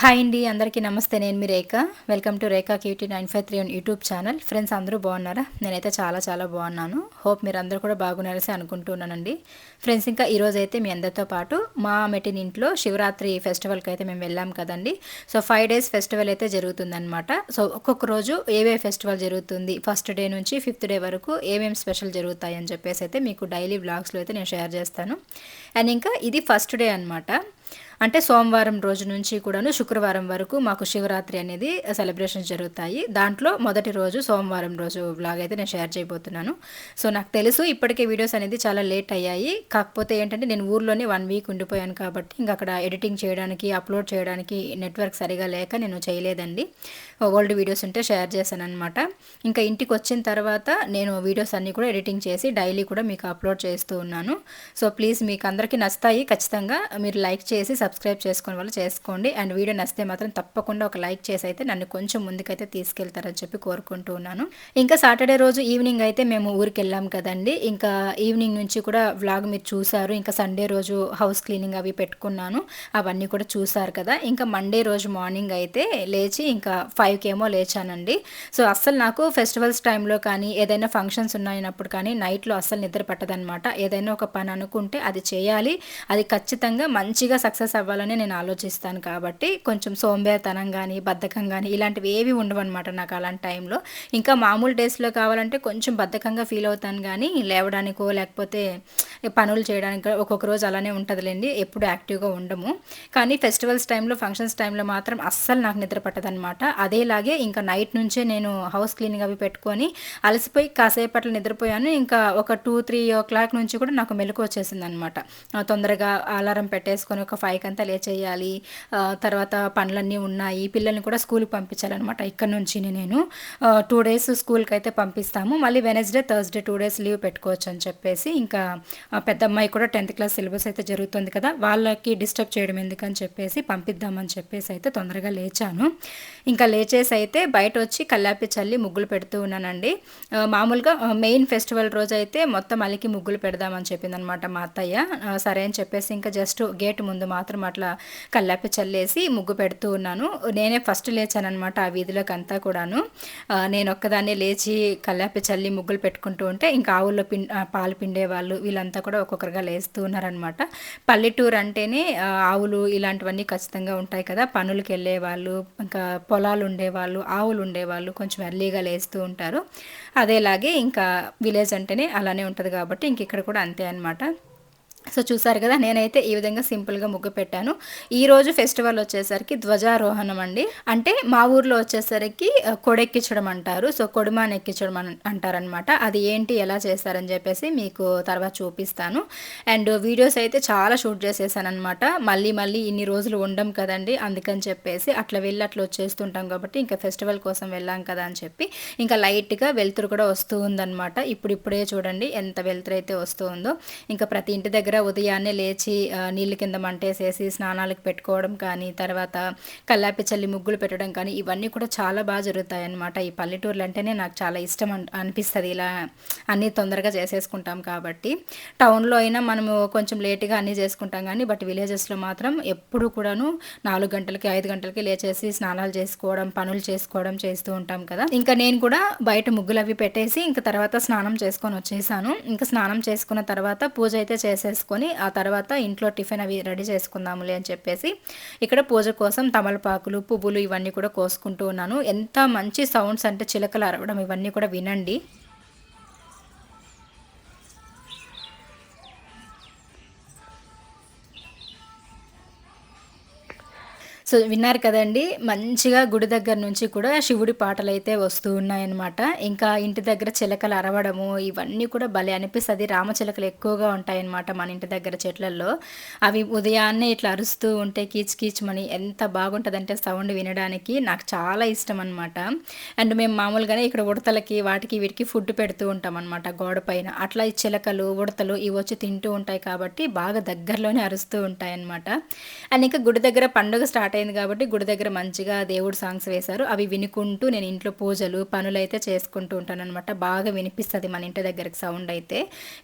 Hi అండి అందరికీ నమస్తే. నేను మీ Rekha. Welcome to Rekha cutie nine five three one YouTube channel friends అందరూ బాగున్నారా? నేనైతే చాలా చాలా బాగున్నాను. హోప్ మీరు అందరూ కూడా బాగున్నారసి అనుకుంటున్నానండి. ఫ్రెండ్స్ ఇంకా ఈరోజు అయితే మీ అందరితో పాటు మా మెటిన్ ఇంట్లో శివరాత్రి ఫెస్టివల్కి అయితే మేము వెళ్ళాం కదండి. సో ఫైవ్ డేస్ ఫెస్టివల్ అయితే జరుగుతుందనమాట సో ఒక్కొక్క రోజు ఏవే ఫెస్టివల్ జరుగుతుంది? ఫస్ట్ డే నుంచి ఫిఫ్త్ డే వరకు ఏమేమి స్పెషల్ జరుగుతాయి అని చెప్పేసి అయితే మీకు డైలీ బ్లాగ్స్లో అయితే నేను షేర్ చేస్తాను. అండ్ ఇంకా ఇది ఫస్ట్ డే అనమాట అంటే సోమవారం రోజు నుంచి కూడాను శుక్రవారం వరకు మాకు శివరాత్రి అనేది సెలబ్రేషన్స్ జరుగుతాయి. దాంట్లో మొదటి రోజు సోమవారం రోజు బ్లాగ్ అయితే నేను షేర్ చేయబోతున్నాను. సో నాకు తెలుసు ఇప్పటికే వీడియోస్ అనేది చాలా లేట్ అయ్యాయి. కాకపోతే ఏంటంటే నేను ఊర్లోనే వన్ వీక్ ఉండిపోయాను కాబట్టి ఇంకా అక్కడ ఎడిటింగ్ చేయడానికి అప్లోడ్ చేయడానికి నెట్వర్క్ సరిగా లేక నేను చేయలేదండి. ఓల్డ్ వీడియోస్ ఉంటే షేర్ చేశాను అనమాట ఇంకా ఇంటికి వచ్చిన తర్వాత నేను వీడియోస్ అన్నీ కూడా ఎడిటింగ్ చేసి డైలీ కూడా మీకు అప్లోడ్ చేస్తూ ఉన్నాను. సో ప్లీజ్ మీకు అందరికీ నచ్చుతాయి. ఖచ్చితంగా మీరు లైక్ చేసి సబ్స్క్రైబ్ చేసుకుని వాళ్ళు చేసుకోండి. అండ్ వీడియో నచ్చితే మాత్రం తప్పకుండా ఒక లైక్ చేసి అయితే నన్ను కొంచెం ముందుకైతే తీసుకెళ్తారని చెప్పి కోరుకుంటూ ఉన్నాను. ఇంకా సాటర్డే రోజు ఈవినింగ్ అయితే మేము ఊరికి వెళ్ళాం కదండి. ఇంకా ఈవినింగ్ నుంచి కూడా వ్లాగ్ మీరు చూసారు ఇంకా సండే రోజు హౌస్ క్లీనింగ్ అవి పెట్టుకున్నాను. అవన్నీ కూడా చూసారు కదా. ఇంకా మండే రోజు మార్నింగ్ అయితే లేచి ఇంకా ఫైవ్కి ఏమో లేచానండి. సో అస్సలు నాకు ఫెస్టివల్స్ టైంలో కానీ ఏదైనా ఫంక్షన్స్ ఉన్నాయినప్పుడు కానీ నైట్లో అస్సలు నిద్ర పట్టదనమాట ఏదైనా ఒక పని అనుకుంటే అది చేయాలి. అది ఖచ్చితంగా మంచిగా సక్సెస్ అవ్వాలని నేను ఆలోచిస్తాను కాబట్టి కొంచెం సోంబేతనం కానీ బద్ధకం కానీ ఇలాంటివి ఏవి ఉండవన్నమాట నాకు అలాంటి టైంలో. ఇంకా మామూలు డేస్లో కావాలంటే కొంచెం బద్ధకంగా ఫీల్ అవుతాను కానీ లేవడానికో లేకపోతే పనులు చేయడానికి ఒక్కొక్క రోజు అలానే ఉంటుందిలేండి. ఎప్పుడు యాక్టివ్గా ఉండము. కానీ ఫెస్టివల్స్ టైంలో ఫంక్షన్స్ టైంలో మాత్రం అస్సలు నాకు నిద్ర పట్టదనమాట అదేలాగే ఇంకా నైట్ నుంచే నేను హౌస్ క్లీనింగ్ అవి పెట్టుకొని అలసిపోయి కాసేపట్లో నిద్రపోయాను. ఇంకా ఒక టూ త్రీ ఓ క్లాక్ నుంచి కూడా నాకు మెలకు వచ్చేసింది అనమాట తొందరగా అలారం పెట్టేసుకొని ఒక ఫైవ్ అంతా లేచేయాలి. తర్వాత పనులన్నీ ఉన్నాయి. పిల్లల్ని కూడా స్కూల్కి పంపించాలన్నమాట. ఇక్కడ నుంచి నేను. టూ డేస్ స్కూల్కి అయితే పంపిస్తాము. మళ్ళీ Wednesday Thursday two days leave పెట్టుకోవచ్చు అని చెప్పేసి ఇంకా పెద్ద అమ్మాయి కూడా టెన్త్ క్లాస్ సిలబస్ అయితే జరుగుతుంది కదా వాళ్ళకి డిస్టర్బ్ చేయడం ఎందుకని చెప్పేసి పంపిద్దామని చెప్పేసి అయితే తొందరగా లేచాను. ఇంకా లేచేసి అయితే బయట వచ్చి కల్లాపి చల్లి ముగ్గులు పెడుతూ ఉన్నానండి. మామూలుగా మెయిన్ ఫెస్టివల్ రోజు అయితే మొత్తం అలికి ముగ్గులు పెడదామని చెప్పిందనమాట మా అత్తయ్య. సరే అని చెప్పేసి ఇంకా జస్ట్ గేట్ ముందు మాత్రం అట్లా కల్లాప చల్లేసి ముగ్గు పెడుతూ ఉన్నాను. నేనే ఫస్ట్ లేచానమాట ఆ వీధిలోకి అంతా కూడాను నేను ఒక్కదాన్నే లేచి కల్లాప చల్లి ముగ్గులు పెట్టుకుంటూ ఉంటే ఇంకా ఆవుల్లో పిం పాలు పిండే వాళ్ళు వీళ్ళంతా కూడా ఒక్కొక్కరుగా లేస్తూ ఉన్నారనమాట పల్లెటూరు అంటేనే ఆవులు ఇలాంటివన్నీ ఖచ్చితంగా ఉంటాయి కదా. పనులకు వెళ్ళే వాళ్ళు ఇంకా పొలాలు ఉండేవాళ్ళు ఆవులు ఉండేవాళ్ళు కొంచెం ఎర్లీగా లేస్తూ ఉంటారు. అదేలాగే ఇంకా విలేజ్ అంటేనే అలానే ఉంటుంది కాబట్టి ఇంక ఇక్కడ కూడా అంతే అనమాట సో చూసారు కదా నేనైతే ఈ విధంగా సింపుల్గా ముగ్గు పెట్టాను. ఈరోజు ఫెస్టివల్ వచ్చేసరికి ధ్వజారోహణం అండి. అంటే మా ఊర్లో వచ్చేసరికి కొడెక్కించడం అంటారు. సో కొడుమాన్ ఎక్కించడం అంటారనమాట అది ఏంటి ఎలా చేస్తారని చెప్పేసి మీకు తర్వాత చూపిస్తాను. అండ్ వీడియోస్ అయితే చాలా షూట్ చేసేసానమాట మళ్ళీ మళ్ళీ ఇన్ని రోజులు ఉండం కదండి అందుకని చెప్పేసి అట్లా వెళ్ళి అట్లా వచ్చేస్తుంటాం కాబట్టి ఇంకా ఫెస్టివల్ కోసం వెళ్ళాం కదా అని చెప్పి ఇంకా లైట్గా వెలుతురు కూడా వస్తూ ఉందన్నమాట. ఇప్పుడు ఇప్పుడే చూడండి ఎంత వెలుతురు అయితే వస్తూ ఉందో. ఇంకా ప్రతి ఇంటి దగ్గర ఉదయాన్నే లేచి నీళ్ళ కింద మంటేసేసి స్నానాలకు పెట్టుకోవడం కానీ తర్వాత కల్లాపి చల్లి ముగ్గులు పెట్టడం కానీ ఇవన్నీ కూడా చాలా బాగా జరుగుతాయి అన్నమాట ఈ పల్లెటూర్లు అంటేనే నాకు చాలా ఇష్టం అనిపిస్తుంది. ఇలా అన్నీ తొందరగా చేసేసుకుంటాం కాబట్టి. టౌన్లో అయినా మనము కొంచెం లేట్గా అన్నీ చేసుకుంటాం కానీ బట్ విలేజెస్లో మాత్రం ఎప్పుడు కూడాను నాలుగు గంటలకి ఐదు గంటలకి లేచేసి స్నానాలు చేసుకోవడం పనులు చేసుకోవడం చేస్తూ ఉంటాం కదా. ఇంకా నేను కూడా బయట ముగ్గులు అవి పెట్టేసి ఇంకా తర్వాత స్నానం చేసుకొని వచ్చేసాను. ఇంకా స్నానం చేసుకున్న తర్వాత పూజ అయితే చేసేసుకుని చేసుకొని ఆ తర్వాత ఇంట్లో టిఫిన్ అవి రెడీ చేసుకుందాములే అని చెప్పేసి ఇక్కడ పూజ కోసం తమలపాకులు పువ్వులు ఇవన్నీ కూడా కోసుకుంటూ ఉన్నాను. ఎంత మంచి సౌండ్స్ అంటే చిలకలు అరవడం ఇవన్నీ కూడా వినండి. సో విన్నారు కదండి మంచిగా గుడి దగ్గర నుంచి కూడా శివుడి పాటలు అయితే వస్తూ ఉన్నాయన్నమాట. ఇంకా ఇంటి దగ్గర చిలకలు అరవడము ఇవన్నీ కూడా భలే అనిపిస్తుంది. రామచిలకలు ఎక్కువగా ఉంటాయన్నమాట మన ఇంటి దగ్గర చెట్లలో అవి ఉదయాన్నే ఇట్లా అరుస్తూ ఉంటే కీచ్ కీచ్మని ఎంత బాగుంటుందంటే సౌండ్ వినడానికి నాకు చాలా ఇష్టం అనమాట అండ్ మేము మామూలుగానే ఇక్కడ ఉడతలకి వాటికి వీటికి ఫుడ్ పెడుతూ ఉంటాం అనమాట గోడ పైన. అట్లా ఈ చిలకలు ఉడతలు ఇవి వచ్చి తింటూ ఉంటాయి కాబట్టి బాగా దగ్గరలోనే అరుస్తూ ఉంటాయి అనమాట అండ్ ఇంకా గుడి దగ్గర పండుగ స్టార్ట్ అయింది కాబట్టి గుడి దగ్గర మంచిగా దేవుడు సాంగ్స్ వేశారు. అవి వినుకుంటూ నేను ఇంట్లో పూజలు పనులు అయితే చేసుకుంటూ ఉంటాను అనమాట బాగా వినిపిస్తుంది మన ఇంటి దగ్గరికి సౌండ్ అయితే.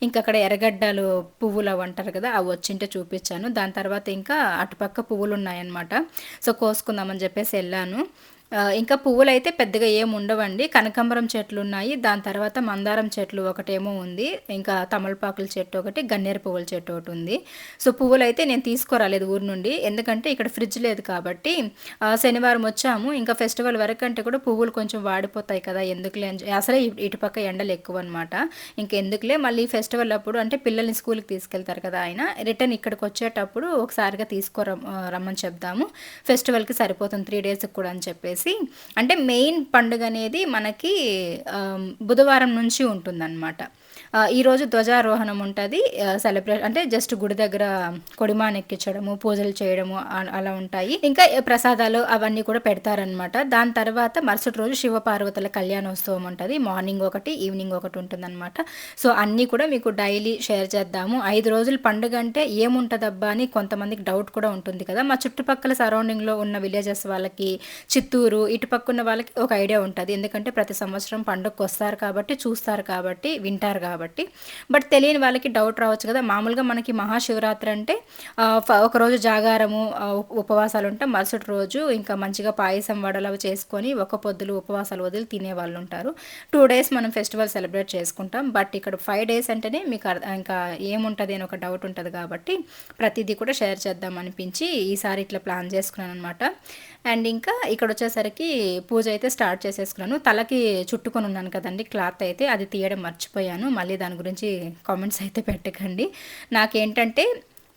ఇంకా అక్కడ ఎర్రగడ్డలు పువ్వులు అవి అంటారు కదా అవి వచ్చింటే చూపించాను. దాని తర్వాత ఇంకా అటుపక్క పువ్వులు ఉన్నాయన్నమాట. సో కోసుకుందామని చెప్పేసి వెళ్ళాను. ఇంకా పువ్వులు అయితే పెద్దగా ఏమి ఉండవండి. కనకాంబరం చెట్లు ఉన్నాయి దాని తర్వాత మందారం చెట్లు ఒకటేమో ఉంది. ఇంకా తమలపాకుల చెట్టు ఒకటి గన్నేరు పువ్వుల చెట్టు ఒకటి ఉంది. సో పువ్వులు అయితే నేను తీసుకురాలేదు ఊరు నుండి. ఎందుకంటే ఇక్కడ ఫ్రిడ్జ్ లేదు కాబట్టి శనివారం వచ్చాము. ఇంకా ఫెస్టివల్ వరకు అంటే కూడా పువ్వులు కొంచెం వాడిపోతాయి కదా ఎందుకులే అసలే ఇటుపక్క ఎండలు ఎక్కువ అనమాట ఇంకెందుకులే మళ్ళీ ఫెస్టివల్ అప్పుడు అంటే పిల్లల్ని స్కూల్కి తీసుకెళ్తారు కదా ఆయన. రిటర్న్ ఇక్కడికి వచ్చేటప్పుడు ఒకసారిగా తీసుకోర రమ్మని చెప్దాము. ఫెస్టివల్కి సరిపోతుంది త్రీ డేస్కి కూడా అని చెప్పేసి. వచ్చేసి అంటే మెయిన్ పండుగ అనేది మనకి బుధవారం నుంచి ఉంటుందన్నమాట. ఈరోజు ధ్వజారోహణం ఉంటుంది. సెలబ్రేట్ అంటే జస్ట్ గుడి దగ్గర కొడిమానెక్కించడము పూజలు చేయడము అలా ఉంటాయి. ఇంకా ప్రసాదాలు అవన్నీ కూడా పెడతారనమాట దాని తర్వాత మరుసటి రోజు శివపార్వతుల కళ్యాణోత్సవం ఉంటుంది. మార్నింగ్ ఒకటి ఈవినింగ్ ఒకటి ఉంటుందన్నమాట. సో అన్నీ కూడా మీకు డైలీ షేర్ చేద్దాము. ఐదు రోజుల పండుగ అంటే ఏముంటుందబ్బా అని కొంతమందికి డౌట్ కూడా ఉంటుంది కదా. మా చుట్టుపక్కల సరౌండింగ్లో ఉన్న విలేజెస్ వాళ్ళకి చిత్తూరు ఇటు పక్కన వాళ్ళకి ఒక ఐడియా ఉంటుంది. ఎందుకంటే ప్రతి సంవత్సరం పండుగకు వస్తారు కాబట్టి చూస్తారు కాబట్టి వింటారు కాబట్టి. బట్ తెలియని వాళ్ళకి డౌట్ రావచ్చు కదా. మామూలుగా మనకి మహాశివరాత్రి అంటే ఒకరోజు జాగారము ఉపవాసాలు ఉంటే మరుసటి రోజు ఇంకా మంచిగా పాయసం వడలు అవి చేసుకొని ఒక పొద్దులు ఉపవాసాలు వదిలి తినే వాళ్ళు ఉంటారు. టూ డేస్ మనం ఫెస్టివల్ సెలబ్రేట్ చేసుకుంటాం. బట్ ఇక్కడ ఫైవ్ డేస్ అంటేనే మీకు ఇంకా ఏముంటుంది అని ఒక డౌట్ ఉంటుంది కాబట్టి ప్రతిదీ కూడా షేర్ చేద్దాం అనిపించి ఈసారి ఇట్లా ప్లాన్ చేసుకున్నాను అనమాట అండ్ ఇంకా ఇక్కడ వచ్చేసరికి పూజ అయితే స్టార్ట్ చేసేసుకున్నాను. తలకి చుట్టుకొని ఉన్నాను కదండి క్లాత్ అయితే అది తీయడం మర్చిపోయాను. మళ్ళీ దాని గురించి కామెంట్స్ అయితే పెట్టకండి. నాకేంటంటే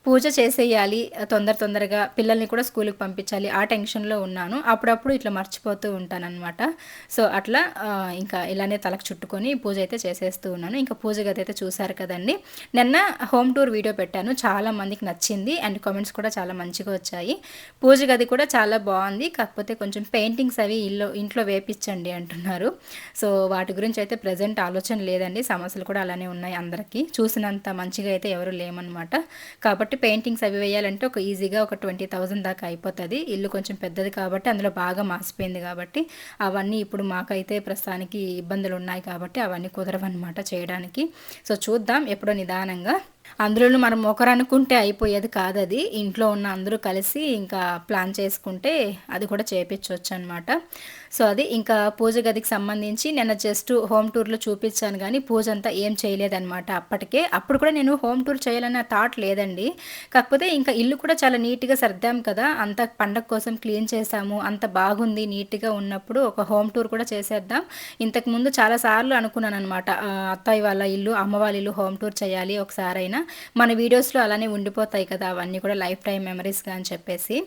పూజ చేసేయాలి తొందర తొందరగా పిల్లల్ని కూడా స్కూల్కి పంపించాలి. ఆ టెన్షన్లో ఉన్నాను. అప్పుడప్పుడు ఇట్లా మర్చిపోతూ ఉంటానన్నమాట. సో అట్లా ఇంకా ఇలానే తలకు చుట్టుకొని పూజ అయితే చేసేస్తూ ఉన్నాను. ఇంకా పూజ గది అయితే చూశారు కదండి. నిన్న హోమ్ టూర్ వీడియో పెట్టాను. చాలా మందికి నచ్చింది. అండ్ కామెంట్స్ కూడా చాలా మంచిగా వచ్చాయి. పూజ గది కూడా చాలా బాగుంది. కాకపోతే కొంచెం పెయింటింగ్స్ అవి ఇల్లు ఇంట్లో వేపించండి అంటున్నారు. సో వాటి గురించి అయితే ప్రజెంట్ ఆలోచన లేదండి. సమస్యలు కూడా అలానే ఉన్నాయి అందరికీ. చూసినంత మంచిగా అయితే ఎవరు లేమన్నమాట. కాబట్టి పెయింటింగ్స్ అవి వేయాలంటే ఒక ఈజీగా ఒక ట్వంటీ థౌజండ్ దాకా అయిపోతుంది. ఇల్లు కొంచెం పెద్దది కాబట్టి అందులో బాగా మాసిపోయింది కాబట్టి అవన్నీ ఇప్పుడు మాకైతే ప్రస్తుతానికి ఇబ్బందులు ఉన్నాయి కాబట్టి అవన్నీ కుదరవన్నమాట చేయడానికి. సో చూద్దాం ఎప్పుడో నిదానంగా. అందులో మనం ఒకరు అనుకుంటే అయిపోయేది కాదు అది ఇంట్లో ఉన్న అందరూ కలిసి ఇంకా ప్లాన్ చేసుకుంటే అది కూడా చేపించవచ్చు అనమాట సో అది ఇంకా పూజ గదికి సంబంధించి నేను జస్ట్ హోమ్ టూర్లో చూపించాను కానీ పూజ అంతా ఏం చేయలేదన్నమాట అప్పటికే. అప్పుడు కూడా నేను హోమ్ టూర్ చేయాలన్న థాట్ లేదండి. కాకపోతే ఇంకా ఇల్లు కూడా చాలా నీట్గా సర్దాం కదా. అంత పండగ కోసం క్లీన్ చేసాము అంత బాగుంది నీట్గా ఉన్నప్పుడు ఒక హోమ్ టూర్ కూడా చేసేద్దాం. ఇంతకుముందు చాలాసార్లు అనుకున్నాను అనమాట అత్తయ్య వాళ్ళ ఇల్లు అమ్మ వాళ్ళ ఇల్లు హోమ్ టూర్ చేయాలి ఒకసారైనా. మన వీడియోస్లో అలానే ఉండిపోతాయి కదా అవన్నీ కూడా లైఫ్ టైం మెమరీస్గా అని చెప్పేసి.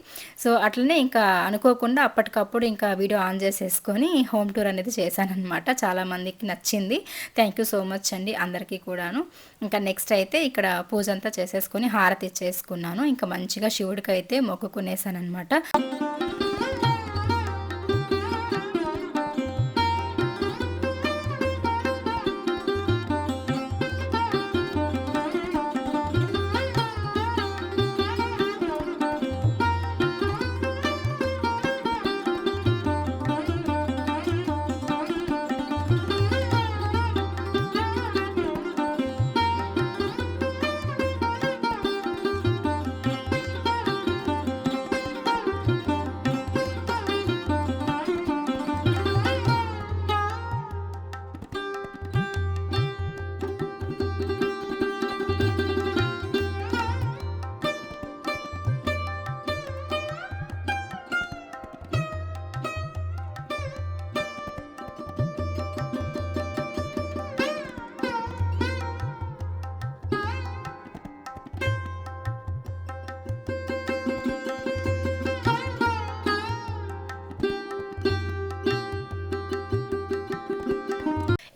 సో అట్లనే ఇంకా అనుకోకుండా అప్పటికప్పుడు ఇంకా వీడియో ఆన్ చేసేసుకొని హోమ్ టూర్ అనేది చేశానమాట చాలామందికి నచ్చింది. థ్యాంక్ యూ సో మచ్ అండి అందరికీ కూడాను. ఇంకా నెక్స్ట్ అయితే ఇక్కడ పూజ అంతా చేసేసుకొని హారతి ఇచ్చేసుకున్నాను. ఇంకా మంచిగా శివుడికి అయితే మొక్కుకునేసాను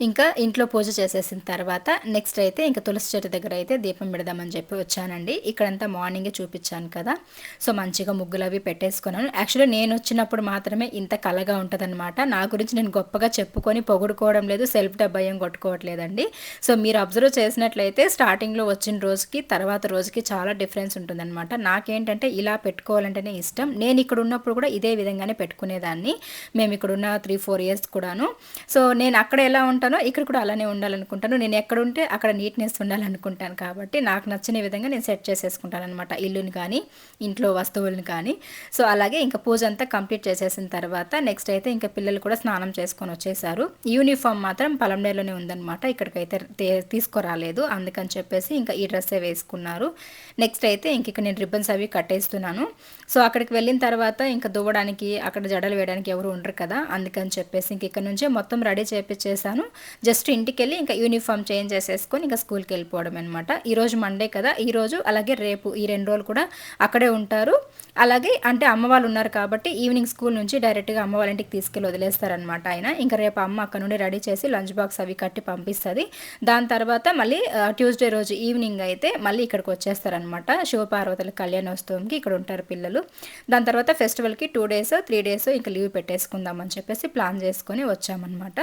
ఇంకా ఇంట్లో పూజ చేసేసిన తర్వాత నెక్స్ట్ అయితే ఇంకా తులసి చెట్టు దగ్గర అయితే దీపం పెడదామని చెప్పి వచ్చానండి. ఇక్కడంతా మార్నింగే చూపించాను కదా. సో మంచిగా ముగ్గులు అవి పెట్టేసుకున్నాను. యాక్చువల్లీ నేను వచ్చినప్పుడు మాత్రమే ఇంత కలగా ఉంటుందన్నమాట. నా గురించి నేను గొప్పగా చెప్పుకొని పొగుడుకోవడం లేదు సెల్ఫ్ డబ్బయం కొట్టుకోవట్లేదండి. సో మీరు అబ్జర్వ్ చేసినట్లయితే స్టార్టింగ్లో వచ్చిన రోజుకి తర్వాత రోజుకి చాలా డిఫరెన్స్ ఉంటుందన్నమాట. నాకేంటంటే ఇలా పెట్టుకోవాలంటేనే ఇష్టం. నేను ఇక్కడ ఉన్నప్పుడు కూడా ఇదే విధంగానే పెట్టుకునేదాన్ని. మేము ఇక్కడ ఉన్న త్రీ ఫోర్ ఇయర్స్ కూడాను. సో నేను అక్కడ ఎలా ఉంటాను? ఇక్కడ కూడా అలానే ఉండాలనుకుంటాను నేను ఎక్కడ ఉంటే అక్కడ నీట్నెస్ ఉండాలనుకుంటాను కాబట్టి నాకు నచ్చిన విధంగా నేను సెట్ చేసేసుకుంటాను అనమాట ఇల్లుని కానీ ఇంట్లో వస్తువులను కానీ సో అలాగే ఇంకా పూజ అంతా కంప్లీట్ చేసేసిన తర్వాత నెక్స్ట్ అయితే ఇంకా పిల్లలు కూడా స్నానం చేసుకొని వచ్చేసారు. యూనిఫామ్ మాత్రం పలండేలోనే ఉందన్నమాట. ఇక్కడికైతే తీసుకురాలేదు. అందుకని చెప్పేసి ఇంకా ఈ డ్రెస్సే వేసుకున్నారు. నెక్స్ట్ అయితే ఇంక ఇక్కడ నేను రిబ్బన్స్ అవి కట్టేస్తున్నాను. సో అక్కడికి వెళ్ళిన తర్వాత ఇంకా దువ్వడానికి అక్కడ జడలు వేయడానికి ఎవరు ఉండరు కదా. అందుకని చెప్పేసి ఇంక ఇక్కడ నుంచే మొత్తం రెడీ చేపించేసాను జస్ట్ ఇంటికి వెళ్ళి ఇంకా యూనిఫామ్ చేంజ్ చేసేసుకొని ఇంకా స్కూల్కి వెళ్ళిపోవడం అనమాట ఈరోజు మండే కదా ఈరోజు అలాగే రేపు ఈ రెండు రోజులు కూడా అక్కడే ఉంటారు. అలాగే అంటే అమ్మ వాళ్ళు ఉన్నారు కాబట్టి ఈవినింగ్ స్కూల్ నుంచి డైరెక్ట్గా అమ్మ వాళ్ళ ఇంటికి తీసుకెళ్ళి వదిలేస్తారనమాట ఆయన. ఇంకా రేపు అమ్మ అక్కడ నుండి రెడీ చేసి లంచ్ బాక్స్ అవి కట్టి పంపిస్తుంది. దాని తర్వాత మళ్ళీ ట్యూస్డే రోజు ఈవినింగ్ అయితే మళ్ళీ ఇక్కడికి వచ్చేస్తారనమాట శివపార్వతుల కళ్యాణోత్సవంకి ఇక్కడ ఉంటారు పిల్లలు. దాని తర్వాత ఫెస్టివల్కి టూ డేస్ త్రీ డేస్ ఇంకా లీవ్ పెట్టేసుకుందామని చెప్పేసి ప్లాన్ చేసుకొని వచ్చామన్నమాట.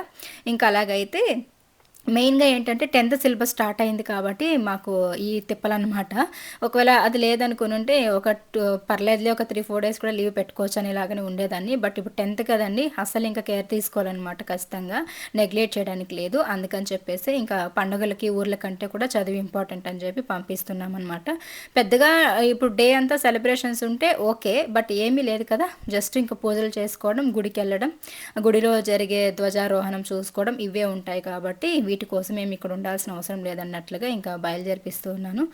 ఇంకా అలాగైతే అయితే మెయిన్గా ఏంటంటే టెన్త్ సిలబస్ స్టార్ట్ అయింది కాబట్టి మాకు ఈ తిప్పలన్నమాట. ఒకవేళ అది లేదనుకుని ఉంటే ఒక పర్లేదులే ఒక త్రీ ఫోర్ డేస్ కూడా లీవ్ పెట్టుకోవచ్చు అని ఇలాగనే ఉండేదాన్ని. బట్ ఇప్పుడు టెన్త్ కదండి అసలు ఇంకా కేర్ తీసుకోవాలన్నమాట ఖచ్చితంగా. నెగ్లెక్ట్ చేయడానికి లేదు. అందుకని చెప్పేసి ఇంకా పండుగలకి ఊర్ల కంటే కూడా చదువు ఇంపార్టెంట్ అని చెప్పి పంపిస్తున్నాం అనమాట పెద్దగా ఇప్పుడు డే అంతా సెలబ్రేషన్స్ ఉంటే ఓకే. బట్ ఏమీ లేదు కదా. జస్ట్ ఇంకా పూజలు చేసుకోవడం గుడికి వెళ్ళడం గుడిలో జరిగే ధ్వజారోహణం చూసుకోవడం ఇవే ఉంటాయి కాబట్టి వీటి కోసం ఏమి ఇక్కడ ఉండాల్సిన అవసరం లేదన్నట్లుగా ఇంకా బయలుదేరిపిస్తూ ఉన్నాను.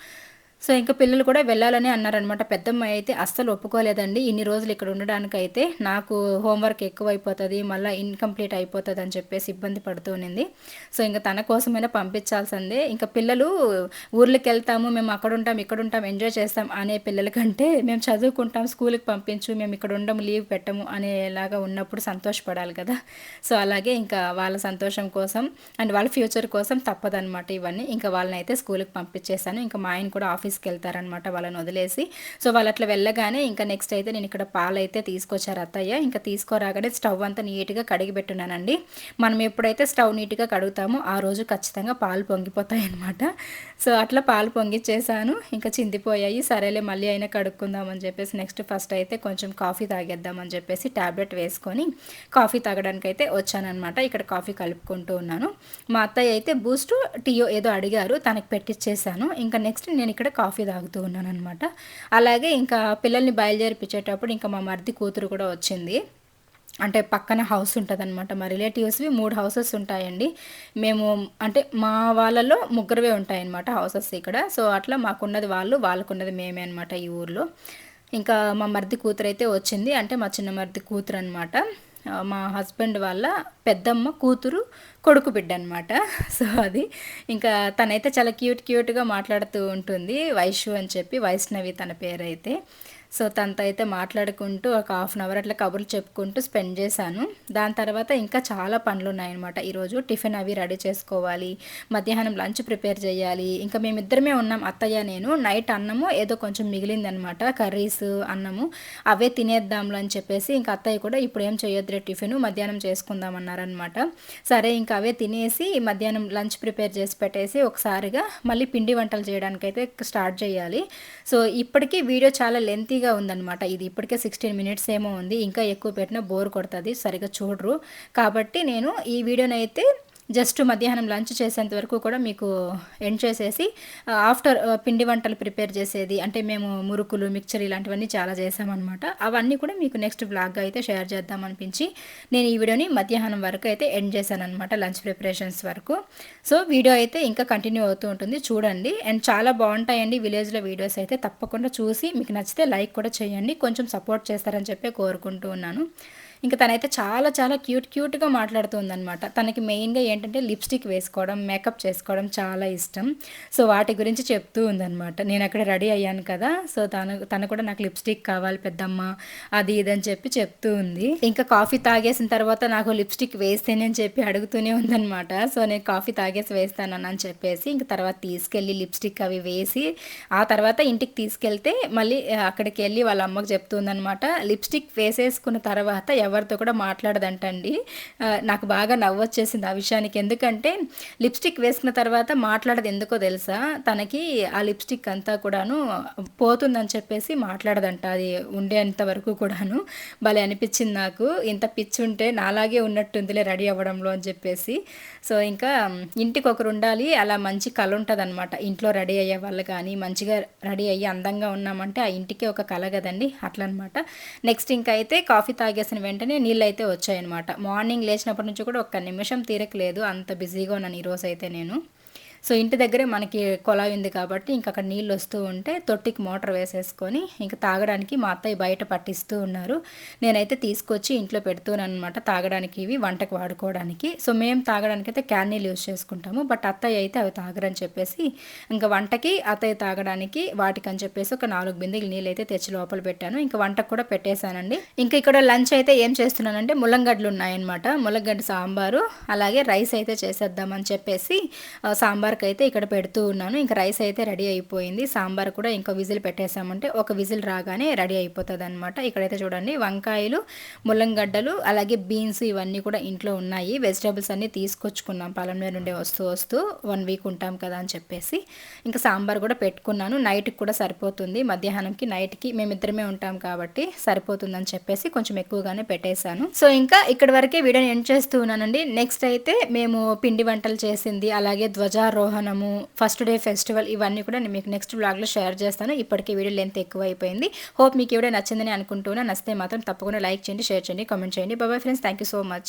సో ఇంకా పిల్లలు కూడా వెళ్ళాలని అన్నారనమాట. పెద్దమ్మాయి అయితే అస్సలు ఒప్పుకోలేదండి. ఇన్ని రోజులు ఇక్కడ ఉండడానికి అయితే నాకు హోంవర్క్ ఎక్కువ అయిపోతుంది మళ్ళీ ఇన్కంప్లీట్ అయిపోతుంది అని చెప్పేసి ఇబ్బంది పడుతూ సో ఇంకా తన కోసమైనా పంపించాల్సిందే. ఇంకా పిల్లలు ఊర్లోకి వెళ్తాము మేము అక్కడ ఉంటాం ఇక్కడ ఉంటాం ఎంజాయ్ చేస్తాం అనే పిల్లల కంటే మేము చదువుకుంటాం స్కూల్కి పంపించు మేము ఇక్కడ ఉండము లీవ్ పెట్టము అనేలాగా ఉన్నప్పుడు సంతోషపడాలి కదా. సో అలాగే ఇంకా వాళ్ళ సంతోషం కోసం అండ్ వాళ్ళ ఫ్యూచర్ కోసం తప్పదనమాట ఇవన్నీ. ఇంకా వాళ్ళని అయితే స్కూల్కి పంపించేశాను. ఇంకా మా ఆయన కూడా ఆఫీస్ ఆఫీస్కి వెళ్తారనమాట వాళ్ళని వదిలేసి. సో వాళ్ళు అట్లా వెళ్ళగానే ఇంకా నెక్స్ట్ అయితే నేను ఇక్కడ పాలు అయితే తీసుకొచ్చారు అత్తయ్య. ఇంకా తీసుకోరాగానే స్టవ్ అంతా నీట్గా కడిగి పెట్టున్నానండి. మనం ఎప్పుడైతే స్టవ్ నీట్గా కడుగుతామో ఆ రోజు ఖచ్చితంగా పాలు పొంగిపోతాయి అనమాట సో అట్లా పాలు పొంగిచ్చేసాను. ఇంకా చిందిపోయాయి. సరేలే మళ్ళీ అయినా కడుక్కుందామని చెప్పేసి నెక్స్ట్ ఫస్ట్ అయితే కొంచెం కాఫీ తాగేద్దామని చెప్పేసి ట్యాబ్లెట్ వేసుకొని కాఫీ తాగడానికి అయితే వచ్చానమాట ఇక్కడ కాఫీ కలుపుకుంటూ ఉన్నాను. మా అత్తయ్య అయితే బూస్ట్ టీయో ఏదో అడిగారు తనకి పెట్టించేసాను ఇంకా నెక్స్ట్ నేను ఇక్కడ కాఫీ తాగుతూ ఉన్నాను అనమాట అలాగే ఇంకా పిల్లల్ని బయలుదేరిపించేటప్పుడు ఇంకా మా మరిది కూతురు కూడా వచ్చింది. అంటే పక్కన హౌస్ ఉంటుంది అనమాట మా రిలేటివ్స్వి మూడు హౌసెస్ ఉంటాయండి. మేము అంటే మా వాళ్ళలో ముగ్గురువే ఉంటాయన్నమాట హౌసెస్ ఇక్కడ. సో అట్లా మాకున్నది వాళ్ళు వాళ్ళకున్నది మేమే అనమాట ఈ ఊర్లో. ఇంకా మా మరిది కూతురు అయితే వచ్చింది. అంటే మా చిన్న మరిది కూతురు అనమాట మా హస్బెండ్ వాళ్ళ పెద్దమ్మ కూతురు కొడుకు బిడ్డ అనమాట సో అది. ఇంకా తనైతే చాలా క్యూట్ క్యూట్గా మాట్లాడుతూ ఉంటుంది. వైషు అని చెప్పి వైష్ణవి తన పేరైతే. సో తనతో అయితే మాట్లాడుకుంటూ ఒక హాఫ్ అన్ అవర్ అట్లా కబుర్లు చెప్పుకుంటూ స్పెండ్ చేశాను. దాని తర్వాత ఇంకా చాలా పనులు ఉన్నాయన్నమాట ఈరోజు టిఫిన్ అవి రెడీ చేసుకోవాలి మధ్యాహ్నం లంచ్ ప్రిపేర్ చేయాలి ఇంకా మేమిద్దరమే ఉన్నాం అత్తయ్య నేను. నైట్ అన్నము ఏదో కొంచెం మిగిలిందనమాట కర్రీస్ అన్నము అవే తినేద్దాంలు అని చెప్పేసి ఇంకా అత్తయ్య కూడా ఇప్పుడు ఏం చేయొద్దులే టిఫిన్ మధ్యాహ్నం చేసుకుందాం అన్నారనమాట సరే ఇంకా అవే తినేసి మధ్యాహ్నం లంచ్ ప్రిపేర్ చేసి పెట్టేసి ఒకసారిగా మళ్ళీ పిండి వంటలు చేయడానికైతే స్టార్ట్ చేయాలి. సో ఇప్పటికీ వీడియో చాలా లెంతీ ఈజీగా ఉందన్నమాట. ఇది ఇప్పటికే సిక్స్టీన్ మినిట్స్ ఏమో ఉంది. ఇంకా ఎక్కువ పెట్టినా బోర్ కొడుతుంది. సరిగా చూడరు. కాబట్టి నేను ఈ వీడియోనైతే జస్ట్ మధ్యాహ్నం లంచ్ చేసేంత వరకు కూడా మీకు ఎండ్ చేసేసి ఆఫ్టర్ పిండి వంటలు ప్రిపేర్ చేసేది అంటే మేము మురుకులు మిక్చర్ ఇలాంటివన్నీ చాలా చేసామన్నమాట. అవన్నీ కూడా మీకు నెక్స్ట్ బ్లాగ్గా అయితే షేర్ చేద్దాం అనిపించి నేను ఈ వీడియోని మధ్యాహ్నం వరకు అయితే ఎండ్ చేశాను అనమాట లంచ్ ప్రిపరేషన్స్ వరకు. సో వీడియో అయితే ఇంకా కంటిన్యూ అవుతూ ఉంటుంది చూడండి. అండ్ చాలా బాగుంటాయండి విలేజ్లో వీడియోస్ అయితే తప్పకుండా చూసి మీకు నచ్చితే లైక్ కూడా చేయండి కొంచెం సపోర్ట్ చేస్తారని చెప్పి కోరుకుంటూ ఉన్నాను. ఇంకా తనైతే చాలా చాలా క్యూట్ క్యూట్గా మాట్లాడుతుందనమాట తనకి మెయిన్గా ఏంటంటే లిప్స్టిక్ వేసుకోవడం మేకప్ చేసుకోవడం చాలా ఇష్టం. సో వాటి గురించి చెప్తూ ఉందనమాట నేను అక్కడ రెడీ అయ్యాను కదా సో తను తను కూడా నాకు లిప్స్టిక్ కావాలి పెద్దమ్మ అది ఇది అని చెప్పి చెప్తూ ఉంది. ఇంకా కాఫీ తాగేసిన తర్వాత నాకు లిప్స్టిక్ వేస్తేనే అని చెప్పి అడుగుతూనే ఉందనమాట సో నేను కాఫీ తాగేసి వేస్తానని అని చెప్పేసి ఇంక తర్వాత తీసుకెళ్ళి లిప్స్టిక్ అవి వేసి ఆ తర్వాత ఇంటికి తీసుకెళ్తే మళ్ళీ అక్కడికి వెళ్ళి వాళ్ళ అమ్మకి చెప్తుందనమాట లిప్స్టిక్ వేసేసుకున్న తర్వాత ఎవరితో కూడా మాట్లాడదంటండి. నాకు బాగా నవ్వొచ్చేసింది ఆ విషయానికి. ఎందుకంటే లిప్స్టిక్ వేసుకున్న తర్వాత మాట్లాడదు ఎందుకో తెలుసా? తనకి ఆ లిప్స్టిక్ అంతా కూడాను పోతుందని చెప్పేసి మాట్లాడదంట. అది ఉండేంత వరకు కూడాను. భలే అనిపించింది నాకు. ఇంత పిచ్చి ఉంటే నాలాగే ఉన్నట్టుందిలే రెడీ అవ్వడంలో అని చెప్పేసి. సో ఇంకా ఇంటికి ఒకరు ఉండాలి. అలా మంచి కళ ఉంటుంది అనమాట ఇంట్లో రెడీ అయ్యే వాళ్ళు కానీ మంచిగా రెడీ అయ్యి అందంగా ఉన్నామంటే ఆ ఇంటికి ఒక కళ కదండి. అట్లనమాట. నెక్స్ట్ ఇంకా అయితే కాఫీ తాగేసిన వెంటనే వెంటనే నీళ్ళు అయితే వచ్చాయన్నమాట. మార్నింగ్ లేచినప్పటి నుంచి కూడా ఒక్క నిమిషం తీరకలేదు అంత బిజీగా ఉన్నాను ఈరోజు అయితే నేను. సో ఇంటి దగ్గరే మనకి కొలాయి ఉంది కాబట్టి ఇంక అక్కడ నీళ్ళు వస్తూ ఉంటే తొట్టికి మోటార్ వేసేసుకొని ఇంకా తాగడానికి మా అత్తయ్య బయట పట్టిస్తూ ఉన్నారు. నేనైతే తీసుకొచ్చి ఇంట్లో పెడుతున్నాను అనమాట తాగడానికి ఇవి వంటకు వాడుకోవడానికి. సో మేము తాగడానికి అయితే క్యాన్ నీళ్ళు యూజ్ చేసుకుంటాము బట్ అత్తయ్య అయితే అవి తాగరని చెప్పేసి ఇంకా వంటకి అత్తయ్య తాగడానికి వాటికి అని చెప్పేసి ఒక నాలుగు బిందెలు నీళ్ళు అయితే తెచ్చి లోపల పెట్టాను. ఇంకా వంటకు కూడా పెట్టేశానండి. ఇంకా ఇక్కడ లంచ్ అయితే ఏం చేస్తున్నానంటే ముల్లంగడ్డలు ఉన్నాయన్నమాట. ముల్లంగడ్డ సాంబారు అలాగే రైస్ అయితే చేసేద్దామని చెప్పేసి సాంబార్ సాంబార్కి అయితే ఇక్కడ పెడుతూ ఉన్నాను. ఇంకా రైస్ అయితే రెడీ అయిపోయింది. సాంబార్ కూడా ఇంకో విజిల్ పెట్టేసామంటే ఒక విజిల్ రాగానే రెడీ అయిపోతుంది అనమాట ఇక్కడైతే చూడండి వంకాయలు ముల్లంగడ్డలు అలాగే బీన్స్ ఇవన్నీ కూడా ఇంట్లో ఉన్నాయి. వెజిటేబుల్స్ అన్నీ తీసుకొచ్చుకున్నాం. పాలంలో మీద నుండి వస్తూ వస్తూ వన్ వీక్ ఉంటాం కదా అని చెప్పేసి. ఇంకా సాంబార్ కూడా పెట్టుకున్నాను. నైట్కి కూడా సరిపోతుంది. మధ్యాహ్నంకి నైట్కి మేమిద్దరమే ఉంటాం కాబట్టి సరిపోతుందని చెప్పేసి కొంచెం ఎక్కువగానే పెట్టేశాను. సో ఇంకా ఇక్కడ వరకే వీడియోని ఎండ్ చేస్తూ ఉన్నానండి. నెక్స్ట్ అయితే మేము పిండి వంటలు చేసింది అలాగే ధ్వజారో ఆరోహణము ఫస్ట్ డే ఫెస్టివల్ ఇవన్నీ కూడా నేను మీకు నెక్స్ట్ బ్లాగ్లో షేర్ చేస్తాను. ఇప్పటికీ వీడియో లెంత్ ఎక్కువ అయిపోయింది హోప్ మీకు ఎవడే నచ్చిందని అనుకుంటున్నా. నచ్చితే మాత్రం తప్పకుండా లైక్ చేయండి షేర్ చేయండి కామెంట్ చేయండి. బాబాయ్ friends thank you so much